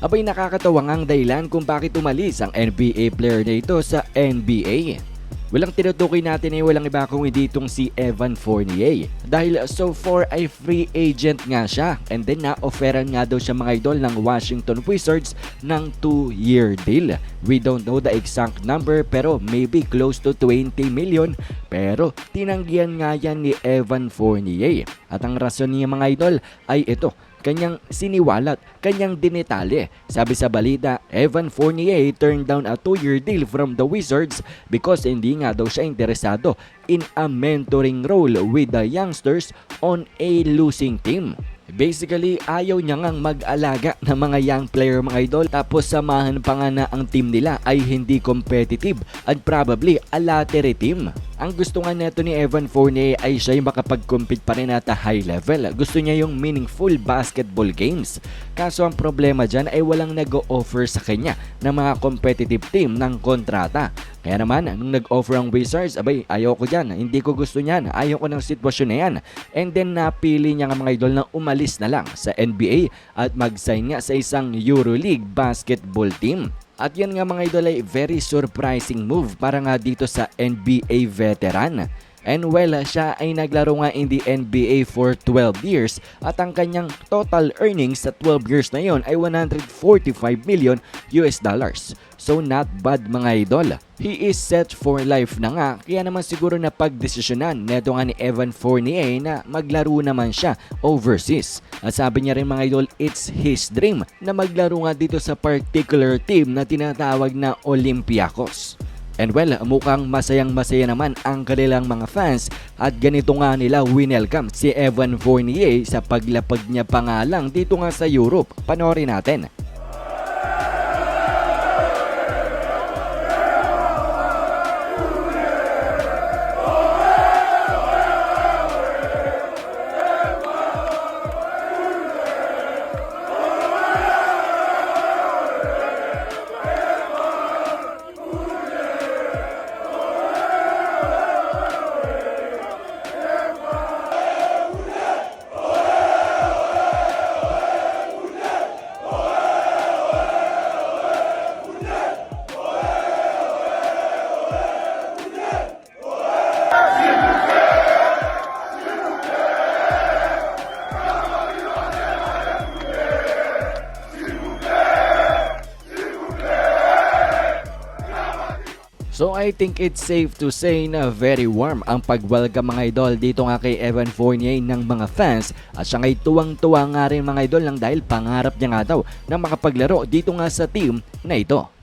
Abay nakakatawa nga ang dahilan kung bakit umalis ang NBA player na ito sa NBA. Walang tinutukoy natin ay walang iba kung hindi itong si Evan Fournier. Dahil so far ay free agent nga siya and then na-offeran nga daw siya mga idol ng Washington Wizards ng 2-year deal. We don't know the exact number pero maybe close to 20 million pero tinanggihan nga yan ni Evan Fournier. At ang rason niya mga idol ay ito kanyang siniwalat, kanyang dinetale. Sabi sa balita, Evan Fournier turned down a two-year deal from the Wizards because hindi nga daw siya interesado in a mentoring role with the youngsters on a losing team. Basically, ayaw niya ngang mag-alaga ng mga young player mga idol tapos samahan pa nga na ang team nila ay hindi competitive at probably a lottery team. Ang gusto nga neto ni Evan Fournier ay siya yung makapag-compete pa rin at a high level. Gusto niya yung meaningful basketball games. Kaso ang problema dyan ay walang nag-offer sa kanya ng mga competitive team ng kontrata. Kaya naman, nung nag-offer ang Wizards, abay, ayaw ko dyan. Hindi ko gusto niyan. Ayaw ko ng sitwasyon na yan. And then, napili niya nga mga idol na umalis na lang sa NBA at mag-sign nga sa isang EuroLeague basketball team. At yan nga mga idol ay very surprising move para nga dito sa NBA veteran. And well, siya ay naglaro nga in the NBA for 12 years at ang kanyang total earnings sa 12 years na yon ay 145 million US dollars. So not bad mga idol. He is set for life na nga kaya naman siguro na pagdesisyonan neto nga ni Evan Fournier na maglaro naman siya overseas. At sabi niya rin mga idol, it's his dream na maglaro nga dito sa particular team na tinatawag na Olympiacos. And well, mukhang masayang masaya naman ang kanilang mga fans at ganito nga nila winelcome si Evan Fournier sa paglapag niya pa lang dito nga sa Europe. Panoorin natin. So I think it's safe to say na very warm ang pag-welcome mga idol dito nga kay Evan Fournier ng mga fans at siya ngay tuwang-tuwa nga rin mga idol lang dahil pangarap niya nga daw na makapaglaro dito nga sa team na ito.